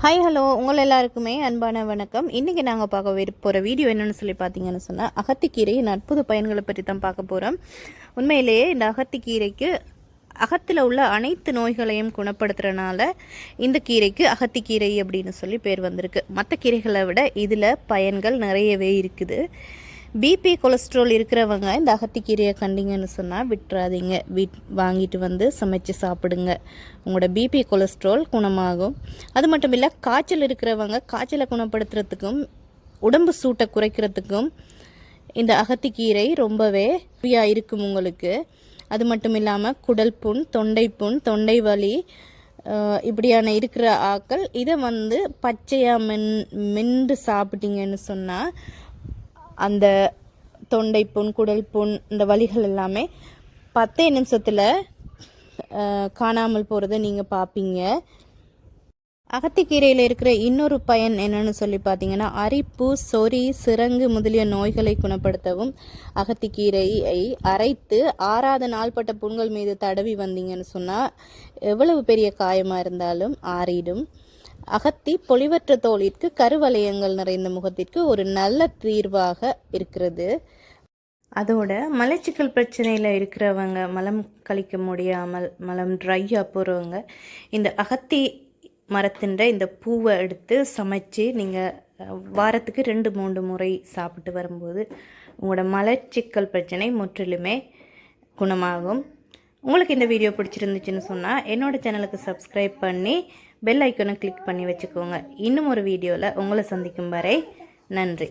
Hi hello உங்கள் எல்லாருக்குமே அன்பான வணக்கம். இன்றைக்கி நாங்கள் பார்க்க போகிற வீடியோ என்னென்னு சொல்லி பார்த்தீங்கன்னு சொன்னால் அகத்திக்கீரையின் அற்புத பயன்களை பற்றி தான் பார்க்க போகிறோம் உண்மையிலேயே இந்த அகத்திக்கீரைக்கு அகத்தில் உள்ள அனைத்து நோய்களையும் குணப்படுத்துறனால இந்த கீரைக்கு அகத்திக்கீரை அப்படின்னு சொல்லி பேர் வந்திருக்கு. மற்ற கீரைகளை விட இதில் பயன்கள் நிறையவே இருக்குது. பிபி கொலஸ்ட்ரால் இருக்கிறவங்க இந்த அகத்திக்கீரையை கண்டிங்கன்னு சொன்னால் விட்டுறாதீங்க. வீட் வாங்கிட்டு வந்து சமைச்சு சாப்பிடுங்க. உங்களோட பிபி கொலஸ்ட்ரால் குணமாகும். அது மட்டும் இல்லை காய்ச்சல் இருக்கிறவங்க காய்ச்சலை குணப்படுத்துறதுக்கும் உடம்பு சூட்டை குறைக்கிறதுக்கும் இந்த அகத்திக்கீரை ரொம்பவே ஃப்ரீயாக இருக்கும் உங்களுக்கு. அது மட்டும் இல்லாமல் குடல் புண் தொண்டை புண் தொண்டை வலி இப்படியான இருக்கிற ஆக்கள் இதை வந்து பச்சையாக மென் மென்று சாப்பிட்டீங்கன்னு சொன்னால் அந்த தொண்டை புண் குடல் புண் இந்த வழிகள் எல்லாமே பத்தே நிமிஷத்தில் காணாமல் போகிறத நீங்கள் பார்ப்பீங்க அகத்திக்கீரையில் இருக்கிற இன்னொரு பயன் என்னன்னு சொல்லி பார்த்தீங்கன்னா அரிப்பு சொறி சிறங்கு முதலிய நோய்களை குணப்படுத்தவும் அகத்திக்கீரையை அரைத்து ஆறாத நாள்பட்ட புண்கள் மீது தடவி வந்தீங்கன்னு சொன்னால் எவ்வளவு பெரிய காயமாக இருந்தாலும் ஆறிடும். அகத்தி பொலிவற்ற தோலிற்கு கருவலயங்கள் நிறைந்த முகத்திற்கு ஒரு நல்ல தீர்வாக இருக்கிறது. அதோட மலச்சிக்கல் பிரச்சனையில் இருக்கிறவங்க மலம் கழிக்க முடியாமல் மலம் ட்ரையாக போகிறவங்க இந்த அகத்தி மரத்தின்ற இந்த பூவை எடுத்து சமைச்சு நீங்கள் வாரத்துக்கு ரெண்டு மூன்று முறை சாப்பிட்டு வரும்போது உங்களோட மலச்சிக்கல் பிரச்சனை முற்றிலுமே குணமாகும். உங்களுக்கு இந்த வீடியோ பிடிச்சிருந்துச்சுன்னு சொன்னால் என்னோடய சேனலுக்கு சப்ஸ்கிரைப் பண்ணி பெல் ஐக்கனை கிளிக் பண்ணி வச்சுக்கோங்க. இன்னும் ஒரு வீடியோவில் உங்களை சந்திக்கும் வரை நன்றி.